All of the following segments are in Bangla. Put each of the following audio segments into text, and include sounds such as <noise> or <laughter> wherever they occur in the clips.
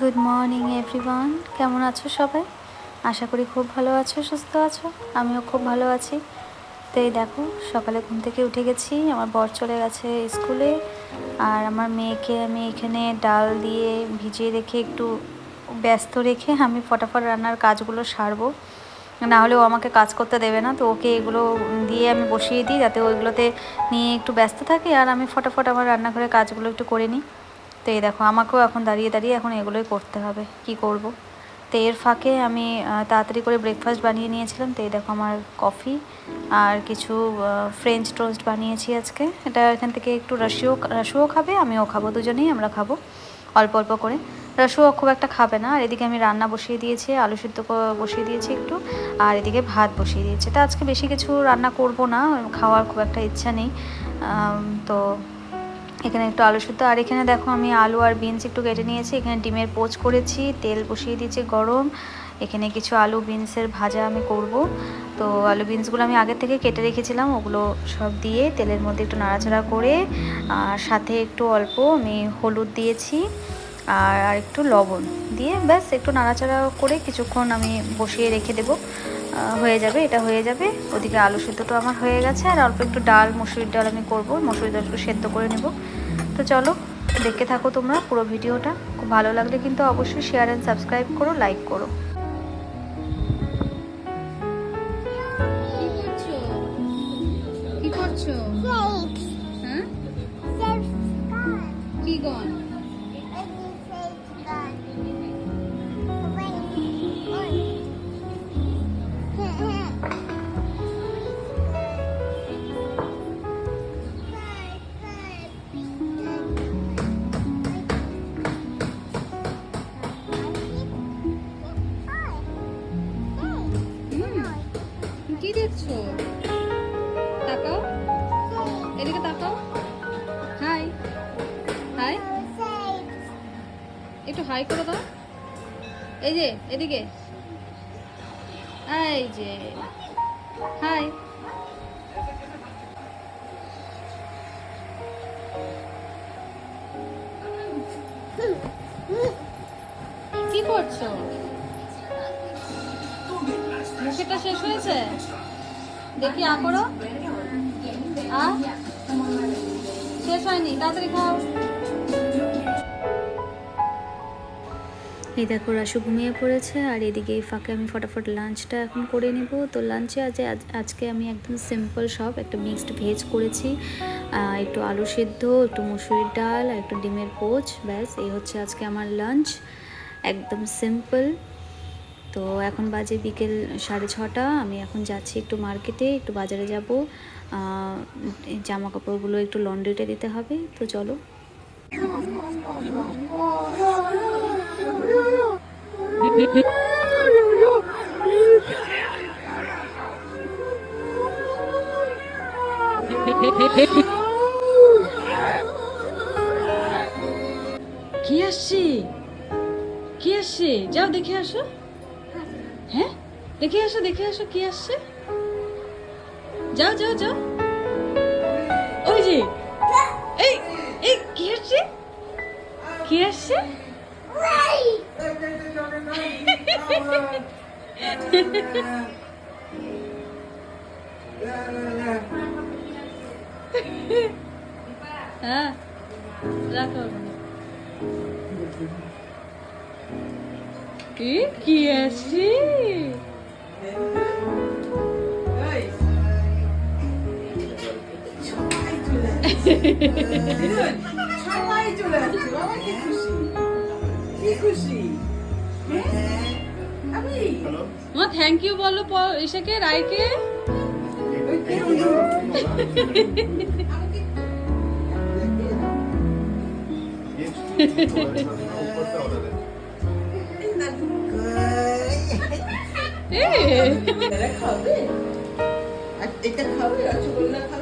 গুড মর্নিং এভরিওয়ান কেমন আছো সবাই? আশা করি খুব ভালো আছো, সুস্থ আছো। আমিও খুব ভালো আছি। তো এই দেখো, সকালে ঘুম থেকে উঠে গেছি। আমার বর চলে গেছে স্কুলে। আর আমার মেয়েকে আমি এখানে ডাল দিয়ে ভিজিয়ে রেখে একটু ব্যস্ত রেখে আমি ফটাফট রান্নার কাজগুলো সারবো। না হলে ও আমাকে কাজ করতে দেবে না। তো ওকে এগুলো দিয়ে আমি বসিয়ে দিই যাতে ওইগুলোতে নিয়ে একটু ব্যস্ত থাকি আর আমি ফটাফট আমার রান্নাঘরের কাজগুলো একটু করে নিই। তো এই দেখো, আমাকেও এখন দাঁড়িয়ে দাঁড়িয়ে এখন এগুলোই করতে হবে, কি করব। তো এর ফাঁকে আমি তাড়াতাড়ি করে ব্রেকফাস্ট বানিয়ে নিয়েছিলাম। তো এই দেখো আমার কফি আর কিছু ফ্রেঞ্চ টোস্ট বানিয়েছি আজকে। এটা এখান থেকে একটু রাশিও রাসুও খাবে, আমিও খাব, দুজনেই আমরা খাব, অল্প অল্প করে। রাসুও খুব একটা খাবে না। আর এদিকে আমি রান্না বসিয়ে দিয়েছি, আলু সিদ্ধ বসিয়ে দিয়েছি একটু। আর এদিকে ভাত বসিয়ে দিয়েছি। তো আজকে বেশি কিছু রান্না করব না, খাওয়ার খুব একটা ইচ্ছা নেই। তো এখানে একটু আলু সিদ্ধ। আর এখানে দেখো আমি আলু আর বিনস একটু কেটে নিয়েছি। এখানে ডিমের পোচ করেছি, তেল বসিয়ে দিয়েছি গরম। এখানে কিছু আলু বিনসের ভাজা আমি করব। তো আলু বিনসগুলো আমি আগে থেকে কেটে রেখেছিলাম, ওগুলো সব দিয়ে তেলের মধ্যে একটু নাড়াচাড়া করে, আর সাথে একটু অল্প আমি হলুদ দিয়েছি। আর আর একটু লবণ দিয়ে ব্যাস একটু নাড়াচাড়া করে কিছুক্ষণ আমি বসিয়ে রেখে দেবো। হয়ে যাবে এটা হয়ে যাবে। ওদিকে আলু সেদ্ধটা আমার হয়ে গেছে। আর অল্প একটু ডাল মসুরির ডাল আমি করব। মসুরির ডাল একটু সেদ্ধ করে নেব। তো চলো দেখতে থাকো তোমরা পুরো ভিডিওটা। খুব ভালো লাগলে কিন্তু অবশ্যই শেয়ার অ্যান্ড সাবস্ক্রাইব করো লাইক করো। কি করছ? কি করছ? কি দেখছ? তাকাও। এদিকে তাকাও। হাই। হাই। একটু হাই করে দাও। এই যে, এদিকে। এই যে। হাই। কি করছ? মুখেটা শেষ হয়েছে? দেখি আ শেষ হয়নি, তাড়াতাড়ি খাও। এই দেখো, রাসু ঘুমিয়ে পড়েছে, আর এদিকে এই ফাঁকে আমি ফটাফট লাঞ্চটা এখন করে নেব। তো লাঞ্চে আজ- আজকে আমি একদম সিম্পল সব, একটা মিক্সড ভেজ করেছি। একটু আলু সিদ্ধ, একটু মুসুরির ডাল, আর একটু ডিমের পোচ, ব্যাস, এই হচ্ছে আজকে আমার লাঞ্চ একদম সিম্পল তো এখন বাজে বিকেল সাড়ে ছটা, আমি এখন যাচ্ছি একটু মার্কেটে, একটু বাজারে যাব। জামা কাপড়গুলো একটু লন্ড্রিতে দিতে হবে, তো চলো। কি আসছে? কি আসছে? যাও দেখে আসো। দেখে আসো দেখে আসো কি আসছে। যাও যাও যাও। ওই যে, এই এই, কি আসছে? কি আসছে? হ্যাঁ রাখো। কি কি আসছে? সবাই চলে আসছে বাবা কি খুশি কি খুশি? মা থ্যাংক ইউ বলো ইসেকে রায়কে ওই কে হলো? এ, খাবে আর এটা খাবে রসগোল্লা খাবে।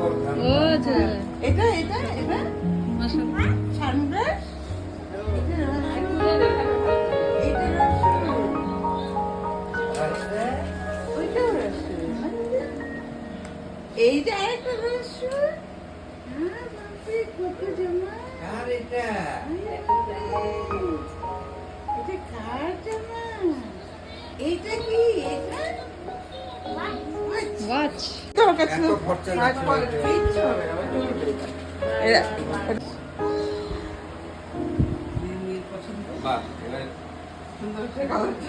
এটা এটা এটা? সানগ্লাস? এটা। এটা। এইটা আরেকটা রসুন হ্যাঁ, বাপরে, কত জামা এটা কার জামা? এইটা কি? এটা? কালারটা।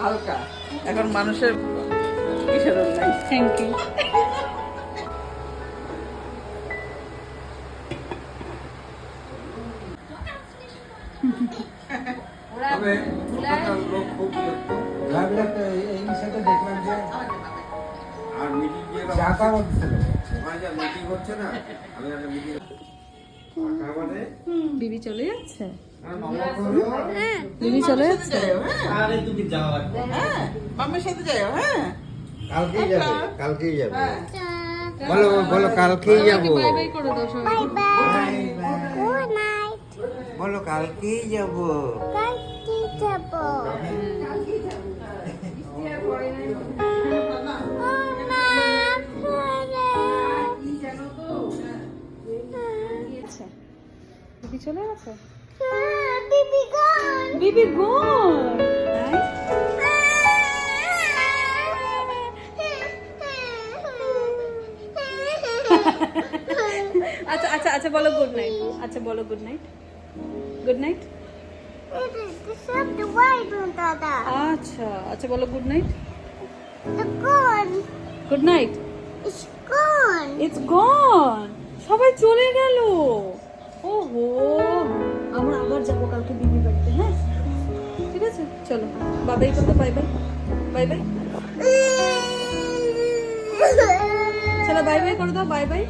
হালকা এখন মানুষের থ্যাংক ইউ <laughs> তবে ফাঁকা মানে বিবি চলে যাচ্ছে। আর মামা করল বিবি চলে যাচ্ছে। আরে তুমি যাও হ্যাঁ মাম্মির সাথে যাও হ্যাঁ। কালকেই যাবে কালকেই যাবে। হ্যাঁ। বলো বলো কালকেই যাব। বাই বাই করে দাও সবাই বলো কালকেই যাব। বিবি চলে গেছে? বিবি গন <laughs> আচ্ছা আচ্ছা আচ্ছা বলো গুড নাইট আচ্ছা বলো গুড নাইট গুড নাইট আচ্ছা আচ্ছা বলো good night good night it's gone সবাই চলে গেল। ওহো, আমরা আবার যাব কালকে বিবি বাড়িতে হ্যাঁ? ঠিক আছে, চলো। বাবাই করতে বাই বাই বাই বাই চলো বাই বাই করে দাও বাই বাই.